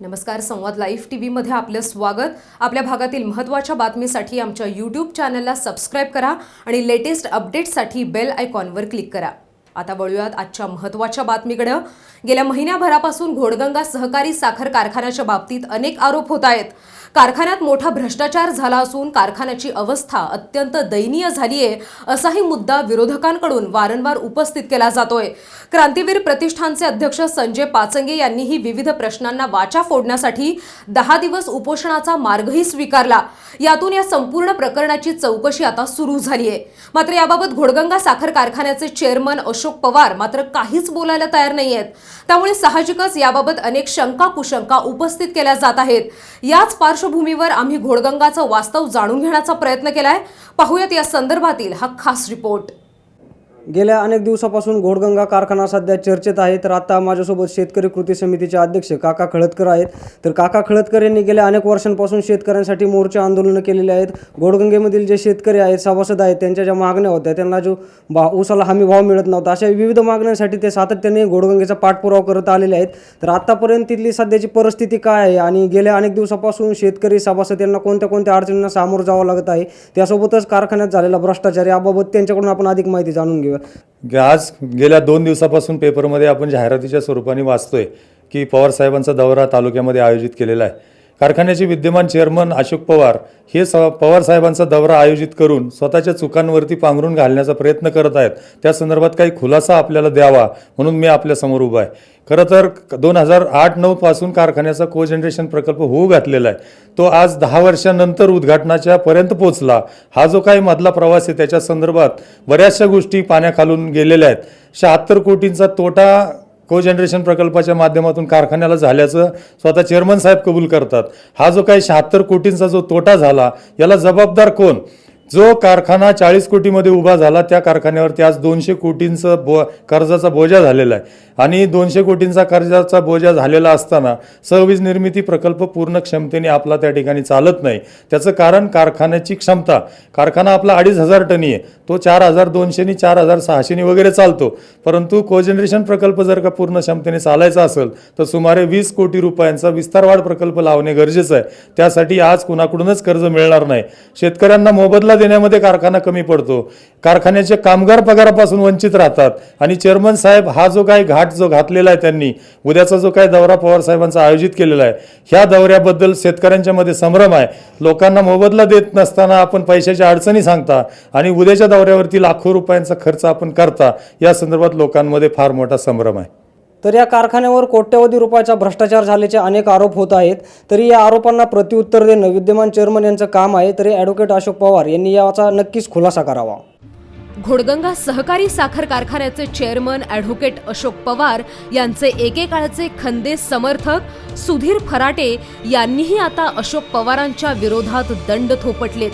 नमस्कार संवाद live T व्हीमध्ये आपलं स्वागत. आपल्या भागातील महत्त्वाच्या बातमीसाठी आमच्या यूट्यूब चॅनलला सबस्क्राईब करा आणि लेटेस्ट अपडेट्ससाठी बेल आयकॉनवर क्लिक करा. आता वळूयात आजच्या महत्त्वाच्या बातमीकडं. गेल्या महिन्याभरापासून घोडगंगा सहकारी साखर कारखान्याच्या बाबतीत अनेक आरोप होत आहेत. कारखान्यात मोठा भ्रष्टाचार झाला असून कारखान्याची अवस्था अत्यंत दयनीय झाली आहे असाही मुद्दा विरोधकांकडून वारंवार उपस्थित केला जातोय. क्रांतीवीर प्रतिष्ठानचे अध्यक्ष संजय पाचंगे यांनीही विविध प्रश्नांना वाचा फोडण्यासाठी दहा दिवस उपोषणाचा मार्गही स्वीकारला. यातून या संपूर्ण प्रकरणाची चौकशी आता सुरू झाली आहे मात्र याबाबत घोडगंगा साखर कारखान्याचे चेअरमन अशोक पवार मात्र काहीच बोलायला तयार नाही आहेत त्यामुळे साहजिकच याबाबत अनेक शंका कुशंका उपस्थित केल्या जात आहेत. याच पार्श्वभूमीवर आम्ही घोडगंगाचं वास्तव जाणून घेण्याचा प्रयत्न केलाय. पाहूयात या संदर्भातील हा खास रिपोर्ट. गेल्या अनेक दिवसापासून घोडगंगा कारखाना सध्या चर्चेत आहे तर आता माझ्यासोबत शेतकरी कृती समितीचे अध्यक्ष काका खळदकर आहेत. तर काका खळदकर यांनी गेल्या अनेक वर्षांपासून शेतकऱ्यांसाठी मोर्चे आंदोलनं केलेले आहेत. घोडगंगेमधील जे शेतकरी आहेत सभासद आहेत त्यांच्या ज्या मागण्या होत्या त्यांना जो भा ऊसाला हमी भाव मिळत नव्हता अशा विविध मागण्यांसाठी ते सातत्याने घोडगंगेचा पाठपुरावा करत आलेले आहेत. तर आतापर्यंत तिथली सध्याची परिस्थिती काय आहे आणि गेल्या अनेक दिवसापासून शेतकरी सभासद यांना कोणत्या कोणत्या अडचणींना सामोरं जावं लागत आहे त्यासोबतच कारखान्यात झालेला भ्रष्टाचार याबाबत त्यांच्याकडून आपण अधिक माहिती जाणून घेऊया. आज गेल्या दोन दिवसापासून पेपरमध्ये आपण जाहिरातीच्या स्वरूपाने वाचतोय की पवार साहेबांचा दौरा तालुक्यामध्ये आयोजित केलेला आहे. कारखान्याचे विद्यमान चेअरमन अशोक पवार हे स पवार साहेबांचा दौरा आयोजित करून स्वतःच्या चुकांवरती पांघरून घालण्याचा प्रयत्न करत आहेत. त्या संदर्भात काही खुलासा आपल्याला द्यावा म्हणून मी आपल्यासमोर उभा आहे. खरं तर दोन हजार आठ नऊपासून कारखान्याचा को जनरेशन प्रकल्प होऊ घातलेला आहे. तो आज दहा वर्षानंतर उद्घाटनाच्या पर्यंत पोहोचला. हा जो काही मधला प्रवास आहे त्याच्या संदर्भात बऱ्याचशा गोष्टी पाण्याखालून गेलेल्या आहेत. शहात्तर कोटींचा तोटा को जनरेशन प्रकल्पाच्या माध्यमातून कारखान्याला झाल्याचं स्वतः चेअरमन साहेब कबूल करतात. हा जो काही शहात्तर कोटींचा जो तोटा झाला याला जबाबदार कोण? जो कारखाना चाळीस कोटीमध्ये उभा झाला त्या कारखान्यावरती आज दोनशे कोटींचं बो कर्जाचा बोजा झालेला आहे. आणि दोनशे कोटींचा कर्जाचा बोजा झालेला असताना सहवीज निर्मिती प्रकल्प पूर्ण क्षमतेने आपला त्या ठिकाणी चालत नाही. त्याचं कारण कारखान्याची क्षमता. कारखाना आपला अडीच हजार टनी आहे. तो चार हजार दोनशेनी चार हजार सहाशेनी वगैरे चालतो. परंतु कोजनरेशन प्रकल्प जर का पूर्ण क्षमतेने चालायचा असेल तर सुमारे वीस कोटी रुपयांचा विस्तारवाढ प्रकल्प लावणे गरजेचं आहे. त्यासाठी आज कुणाकडूनच कर्ज मिळणार नाही. शेतकऱ्यांना मोबदला देण्यामध्ये कारखाना कमी पडतो. कारखान्याचे कामगार पगारापासून वंचित राहतात. आणि चेअरमन साहेब हा जो काही घाट जो घातलेला आहे त्यांनी उद्याचा जो काही दौरा पवार साहेबांचा आयोजित केलेला आहे ह्या दौऱ्याबद्दल शेतकऱ्यांच्या मध्ये संभ्रम आहे. लोकांना मोबदला देत नसताना आपण पैशाच्या अडचणी सांगता आणि उद्याच्या दौऱ्यावरती लाखो रुपयांचा खर्च आपण करता या संदर्भात लोकांमध्ये फार मोठा संभ्रम आहे. तर या कारखान्यावर कोट्यवधी रुपयाचा भ्रष्टाचार झाल्याचे अनेक आरोप होत आहेत. तरी या आरोपांना प्रत्युत्तर देणं विद्यमान चेअरमन यांचं काम आहे. तरी ॲडव्होकेट अशोक पवार यांनी याचा नक्कीच खुलासा करावा. घोडगंगा सहकारी साखर कारखान्याचे चेअरमन ॲडव्होकेट अशोक पवार यांचे एकेकाळचे खंदे समर्थक सुधीर फराटे यांनीही आता अशोक पवारांच्या विरोधात दंड थोपटलेत.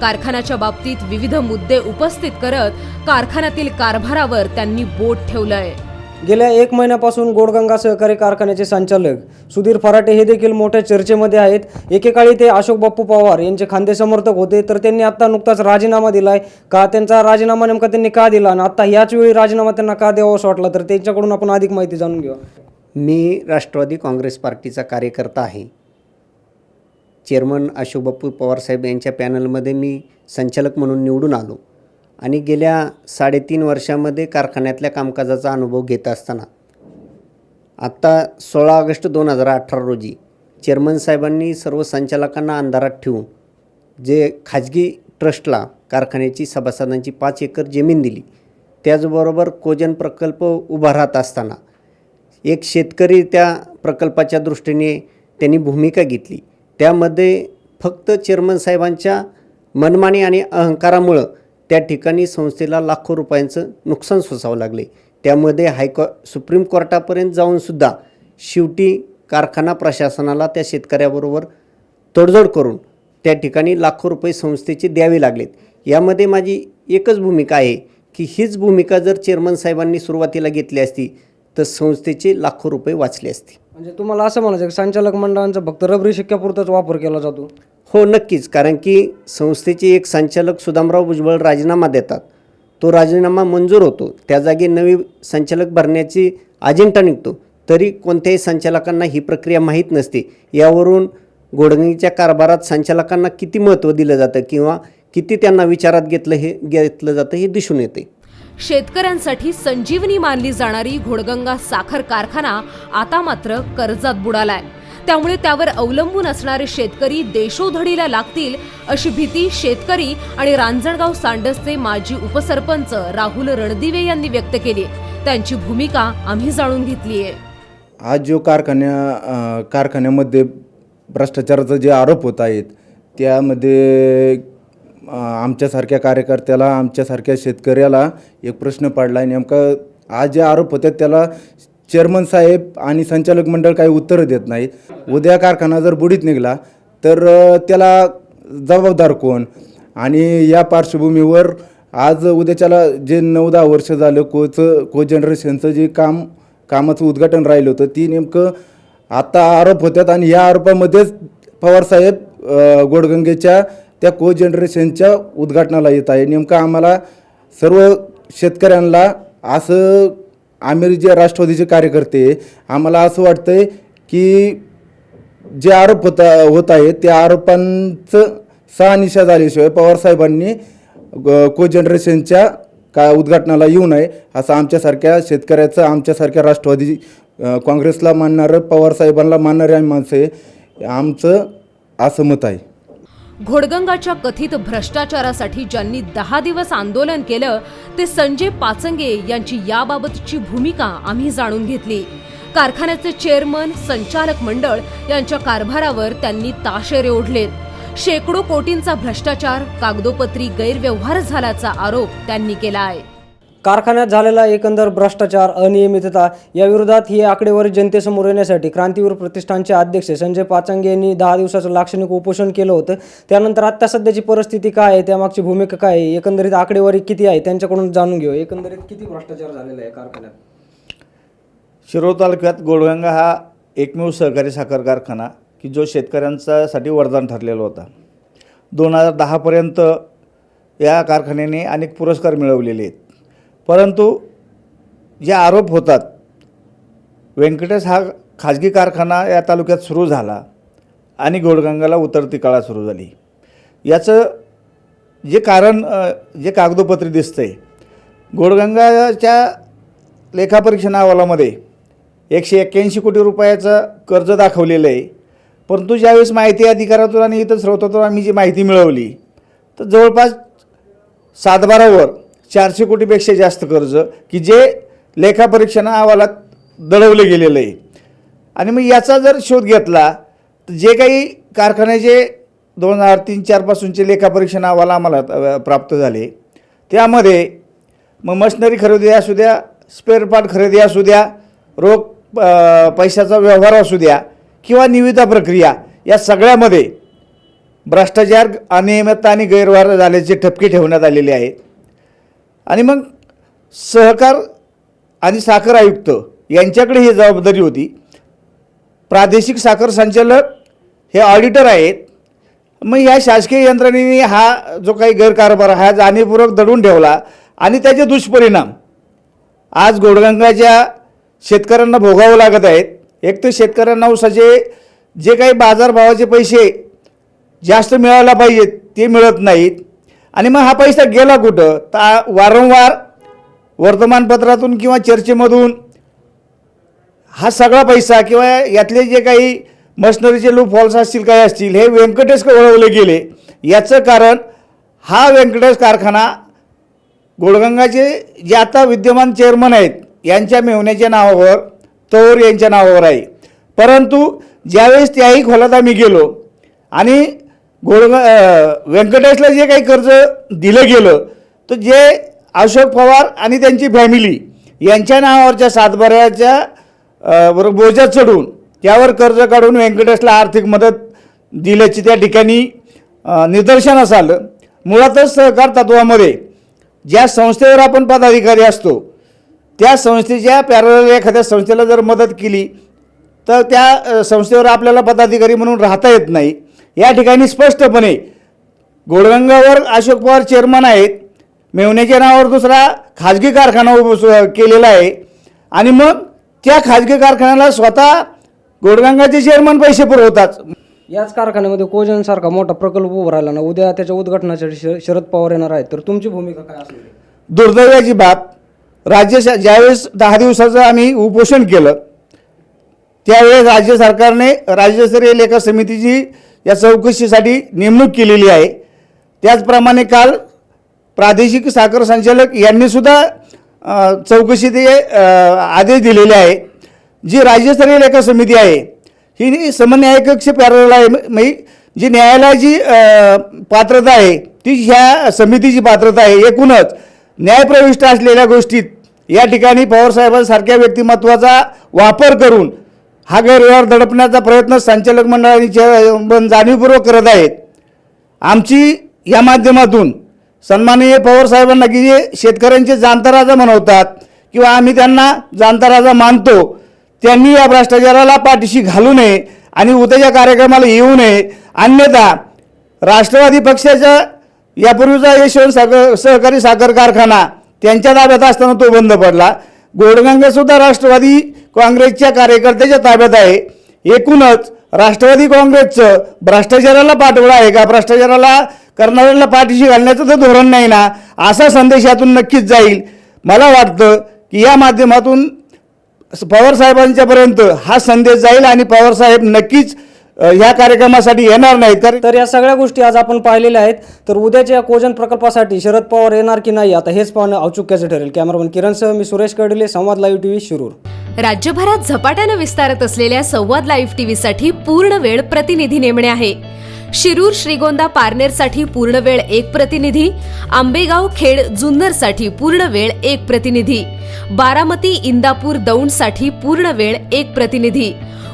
कारखान्याच्या बाबतीत विविध मुद्दे उपस्थित करत कारखान्यातील कारभारावर त्यांनी बोट ठेवलंय. गेल्या एक महिन्यापासून गोडगंगा सहकारी कारखान्याचे संचालक सुधीर फराटे हे देखील मोठ्या चर्चेमध्ये आहेत. एकेकाळी ते अशोक बाप्पू पवार यांचे खांदे समर्थक होते तर त्यांनी आत्ता नुकताच राजीनामा दिलाय. का त्यांचा राजीनामा नेमका त्यांनी का दिला? आणि आत्ता ह्याच वेळी राजीनामा त्यांना का द्यावा असं वाटलं? तर त्यांच्याकडून आपण अधिक माहिती जाणून घेऊ मी राष्ट्रवादी काँग्रेस पार्टीचा कार्यकर्ता आहे. चेअरमन अशोक बाप्पू पवारसाहेब यांच्या पॅनलमध्ये मी संचालक म्हणून निवडून आलो. आणि गेल्या साडेतीन वर्षामध्ये कारखान्यातल्या कामकाजाचा अनुभव घेत असताना. आत्ता सोळा ऑगस्ट दोन हजार अठरा रोजी चेअरमन साहेबांनी सर्व संचालकांना अंधारात ठेवून जे खाजगी ट्रस्टला कारखान्याची सभासदांची पाच एकर जमीन दिली त्याचबरोबर कोजन प्रकल्प उभा राहत असताना एक शेतकरी त्या प्रकल्पाच्या दृष्टीने त्यांनी भूमिका घेतली. त्यामध्ये फक्त चेअरमन साहेबांच्या मनमानी आणि अहंकारामुळं त्या ठिकाणी संस्थेला लाखो रुपयांचं नुकसान सोसावं लागले. त्यामध्ये हायको सुप्रीम कोर्टापर्यंत जाऊनसुद्धा शेवटी कारखाना प्रशासनाला त्या शेतकऱ्याबरोबर तडजोड करून त्या ठिकाणी लाखो रुपये संस्थेचे द्यावे लागलेत. यामध्ये माझी एकच भूमिका आहे की हीच भूमिका जर चेअरमन साहेबांनी सुरुवातीला घेतली असती तर संस्थेचे लाखो रुपये वाचले असते. म्हणजे तुम्हाला असं म्हणायचं की संचालक मंडळांचा फक्त रबरी शिक्क्यापुरताच वापर केला जातो? हो नक्कीच. कारण की संस्थेचे एक संचालक सुदामराव भुजबळ राजीनामा देतात. तो राजीनामा मंजूर होतो. त्या जागी नवी संचालक भरण्याची अजेंडा निघतो. तरी कोणत्याही संचालकांना ही प्रक्रिया माहीत नसते. यावरून गोडगंगेच्या कारभारात संचालकांना किती महत्त्व दिलं जातं किंवा किती त्यांना विचारात घेतलं हे घेतलं जातं हे दिसून येते. शेतकऱ्यांसाठी संजीवनी मानली जाणारी घोडगंगा साखर कारखाना आता मात्र कर्जात बुडालाय. त्यामुळे त्यावर अवलंबून असणारे शेतकरी देशोधडीला लागतील अशी भीती शेतकरी आणि रांजणगाव सांडसचे माजी उपसरपंच राहुल रणदिवे यांनी व्यक्त केली. त्यांची भूमिका आम्ही जाणून घेतली आहे. आज जो कारखान्या कारखान्यामध्ये भ्रष्टाचाराचा जे आरोप होत आहेत त्यामध्ये आमच्यासारख्या कार्यकर्त्याला आमच्यासारख्या शेतकऱ्याला एक प्रश्न पडला. आहे नेमका आज जे आरोप होते त्याला चेअरमन साहेब आणि संचालक मंडळ काही उत्तरं देत नाहीत. उद्या कारखाना जर बुडीत निघाला तर त्याला जबाबदार कोण? आणि या पार्श्वभूमीवर आज उद्याच्याला जे नऊ दहा वर्ष झालं कोचं को जनरेशनचं जे काम कामाचं उद्घाटन राहिलं होतं ती नेमकं आता आरोप होतात आणि या आरोपामध्येच पवारसाहेब गोडगंगेच्या त्या को जनरेशनच्या उद्घाटनाला येत आहे. नेमकं आम्हाला सर्व शेतकऱ्यांना असं आम्ही जे राष्ट्रवादीचे कार्यकर्ते आम्हाला असं वाटतंय की जे आरोप होता होत आहेत त्या आरोपांचं सहानिशा झाल्याशिवाय पवारसाहेबांनी को जनरेशनच्या का उद्घाटनाला येऊ नये असं आमच्यासारख्या शेतकऱ्याचं आमच्यासारख्या राष्ट्रवादी काँग्रेसला मानणारं पवारसाहेबांना मानणारे आम्ही माणसं आहे आमचं असं मत आहे. घोडगंगाच्या कथित भ्रष्टाचारासाठी ज्यांनी दहा दिवस आंदोलन केलं ते संजय पाचंगे यांची याबाबतची भूमिका आम्ही जाणून घेतली. कारखान्याचे चेअरमन संचालक मंडळ यांच्या कारभारावर त्यांनी ताशेरे ओढलेत. शेकडो कोटींचा भ्रष्टाचार कागदोपत्री गैरव्यवहार झाल्याचा आरोप त्यांनी केला आहे कारखान्यात झालेला एकंदर भ्रष्टाचार अनियमितता या विरोधात ही आकडेवारी जनतेसमोर येण्यासाठी क्रांतीवीर प्रतिष्ठानचे अध्यक्ष संजय पाचंगे यांनी दहा दिवसाचं लाक्षणिक उपोषण केलं होतं. त्यानंतर आत्ता सध्याची परिस्थिती काय आहे? त्यामागची भूमिका काय आहे? एकंदरीत आकडेवारी किती आहे? त्यांच्याकडून जाणून घेऊ एकंदरीत किती भ्रष्टाचार झालेला आहे कारखान्यात? शिरोळ तालुक्यात गोडगंगा हा एकमेव सहकारी साखर कारखाना की जो शेतकऱ्यांच्यासाठी वरदान ठरलेला होता. दोन हजार दहापर्यंत या कारखान्याने अनेक पुरस्कार मिळवलेले आहेत. परंतु जे आरोप होतात व्यंकटेश हा खाजगी कारखाना या तालुक्यात सुरू झाला आणि गोडगंगाला उतरती काळा सुरू झाली. याचं जे कारण जे कागदोपत्री दिसते गोडगंगाच्या लेखापरीक्षण अहवालामध्ये एकशे एक्क्याऐंशी कोटी रुपयाचं कर्ज दाखवलेलं आहे. परंतु ज्यावेळेस माहिती अधिकारातून आणि इतर स्रोतातून आम्ही जी माहिती मिळवली तर जवळपास सातबारावर चारशे कोटीपेक्षा जास्त कर्ज की जे लेखापरीक्षण अहवालात दडवलं गेलेलं. आहे आणि मग याचा जर शोध घेतला तर जे काही कारखान्याचे दोन हजार तीन चारपासूनचे लेखापरीक्षण अहवाल आम्हाला प्राप्त झाले त्यामध्ये मग मशिनरी खरेदी असू द्या स्पेअर पार्ट खरेदी असू द्या रोख पैशाचा व्यवहार असू द्या किंवा निविदा प्रक्रिया या सगळ्यामध्ये भ्रष्टाचार अनियमितता आणि गैरव्यवहार झाल्याचे ठपके ठेवण्यात आलेले आहेत. आणि मग सहकार आणि साखर आयुक्त यांच्याकडे ही जबाबदारी होती. प्रादेशिक साखर संचालक हे ऑडिटर आहेत. मग ह्या शासकीय यंत्रणेने हा जो काही गैरकारभार हा जाणीवपूर्वक दडून ठेवला आणि त्याचे दुष्परिणाम आज गोडगंगाच्या शेतकऱ्यांना भोगावं लागत आहेत. एक तर शेतकऱ्यांना ऊसाचे जे काही बाजारभावाचे पैसे जास्त मिळायला पाहिजेत ते मिळत नाहीत. आणि मग हा पैसा गेला कुठं? तर वारंवार वर्तमानपत्रातून किंवा चर्चेमधून हा सगळा पैसा किंवा यातले जे काही मशनरीचे लूप फॉल्स असतील काय असतील हे व्यंकटेश वळवले गेले. याचं कारण हा व्यंकटेश कारखाना गोडगंगाचे जे आता विद्यमान चेअरमन आहेत यांच्या मेहण्याच्या नावावर तोर यांच्या नावावर आहे. परंतु ज्यावेळेस त्याही खोलात आम्ही गेलो आणि गोडग व्यंकटेशला जे काही कर्ज दिलं गेलं तर जे अशोक पवार आणि त्यांची फॅमिली यांच्या नावावरच्या सातबाऱ्याच्या अ, बोजा चढून त्यावर कर्ज काढून व्यंकटेशला आर्थिक मदत दिल्याची त्या ठिकाणी निदर्शन निदर्शनास आलं. मुळातच सहकार तत्वामध्ये ज्या संस्थेवर आपण पदाधिकारी असतो त्या संस्थेच्या पॅरल एखाद्या संस्थेला जर मदत केली तर त्या संस्थेवर आपल्याला पदाधिकारी म्हणून राहता येत नाही. या ठिकाणी स्पष्टपणे गोडगंगावर अशोक पवार चेअरमन आहेत. मेवण्याच्या नावावर दुसरा खाजगी कारखाना उभं केलेला आहे. आणि मग त्या खाजगी कारखान्याला स्वतः गोडगंगाचे चेअरमन पैसे पुरवतात. याच कारखान्यामध्ये कोजनसारखा मोठा प्रकल्प उभा राहिला ना उद्या त्याच्या उद्घाटनासाठी शरद पवार येणार आहेत. तर तुमची भूमिका काय असेल? दुर्दैवाची बाब राज्य ज्यावेळेस दहा दिवसाचं आम्ही उपोषण केलं त्यावेळेस राज्य सरकारने राज्यस्तरीय लेखा समितीची या चौकशीसाठी नेमणूक केलेली आहे. त्याचप्रमाणे काल प्रादेशिक साखर संचालक यांनीसुद्धा चौकशी चौकशीचे आदेश दिलेले आहे. जी राज्यस्तरीय लेखा समिती आहे ही समन्यायकक्ष पॅरल आहे मी म्हणजे जी न्यायालयाची पात्रता आहे ती ह्या समितीची पात्रता आहे. एकूणच न्यायप्रविष्ट असलेल्या गोष्टीत या ठिकाणी पवारसाहेबांसारख्या व्यक्तिमत्वाचा वापर करून हा गैरव्यवहार दडपण्याचा प्रयत्न संचालक मंडळाने जाणीवपूर्वक करत आहेत. आमची या माध्यमातून सन्माननीय पवार साहेबांना की जे शेतकऱ्यांचे जाणता राजा म्हणवतात किंवा आम्ही त्यांना जाणता राजा मानतो त्यांनी या भ्रष्टाचाराला पाठीशी घालू नये आणि उद्याच्या कार्यक्रमाला येऊ नये. अन्यथा राष्ट्रवादी पक्षाच्या यापूर्वीचा यशवंत साखर सहकारी साखर कारखाना त्यांच्या ताब्यात असताना तो बंद पडला. गोडगंगेसुद्धा राष्ट्रवादी काँग्रेसच्या कार्यकर्त्याच्या ताब्यात आहे. एकूणच राष्ट्रवादी काँग्रेसचं भ्रष्टाचाराला पाठवलं आहे का? भ्रष्टाचाराला करणाऱ्याला पाठीशी घालण्याचं तर धोरण नाही ना? असा संदेश यातून नक्कीच जाईल. मला वाटतं की या माध्यमातून पवार साहेबांच्यापर्यंत हा संदेश जाईल आणि पवारसाहेब नक्कीच ह्या कार्यक्रमासाठी येणार नाहीत कारण तर या सगळ्या गोष्टी आज आपण पाहिलेल्या आहेत. तर उद्याच्या या कोजन प्रकल्पासाठी शरद पवार येणार की नाही आता हेच पाहणं औचुक्याचं ठरेल. कॅमेरामन किरणसह मी सुरेश कडले संवाद लाईव्ह टीव्ही शिरूर. राज्यभरात झपाट्यानं विस्तारत असलेल्या संवाद लाईव्ह टीव्हीसाठी पूर्ण वेळ प्रतिनिधी नेमणे आहे. शिरूर श्रीगोंदा पारनेरसाठी पूर्ण वेळ एक प्रतिनिधी आंबेगाव खेड जुन्नरसाठी पूर्ण वेळ एक प्रतिनिधी बारामती इंदापूर दौंडसाठी पूर्ण वेळ एक प्रतिनिधी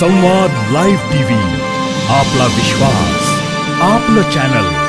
संवाद लाईव्ह टीव्ही आपला विश्वास आपलं चॅनल.